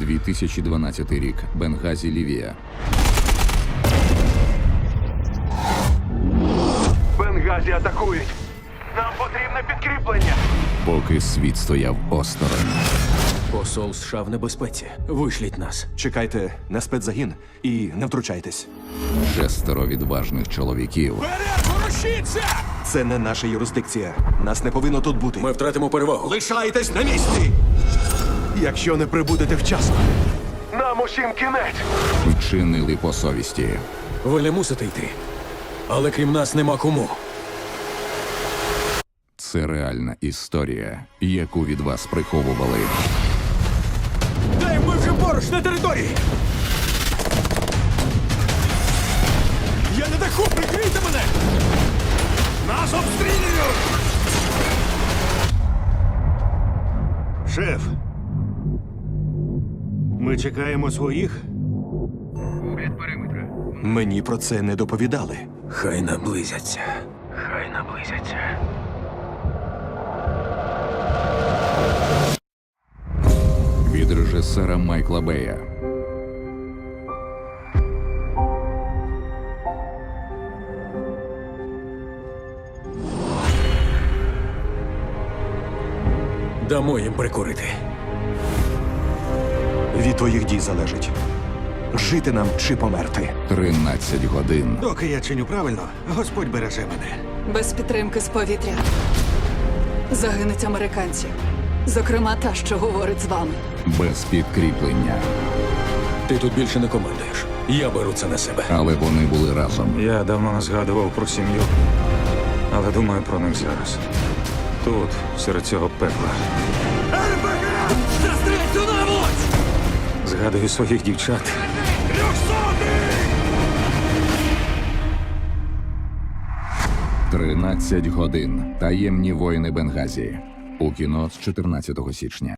2012 рік. Бенгазі, Лівія. Бенгазі атакують. Нам потрібне підкріплення. Поки світ стояв осторонь. Посол США в небезпеці. Вишліть нас. Чекайте на спецзагін і не втручайтесь. Шестеро відважних чоловіків Це не наша юрисдикція. Нас не повинно тут бути. Ми втратимо перевагу. Лишайтесь на місці! Якщо не прибудете вчасно. Нам усім кінець. вчинили по совісті. Ви не мусите йти. Але крім нас нема кому. Це реальна історія, яку від вас приховували. Дай ми вже поруч на території! Я на даху, прикрийте мене! Нас обстрілюють! Шеф. Ми чекаємо своїх. Мені про це не доповідали. Хай наблизяться. Хай наблизяться. Від режисера Майкла Бея. Дамо їм прикурити. Від твоїх дій залежить. Жити нам чи померти. 13 годин. Доки я чиню правильно, Господь береже мене. Без підтримки з повітря загинуть американці. Зокрема, та, що говорить з вами. Без підкріплення. Ти тут більше не командуєш. Я беру це на себе. Але вони були разом. Я давно не згадував про сім'ю, але думаю про них зараз. Тут, серед цього пекла. Згадую своїх дівчат. «13 годин. Таємні воїни Бенгазі. У кіно з 14 січня.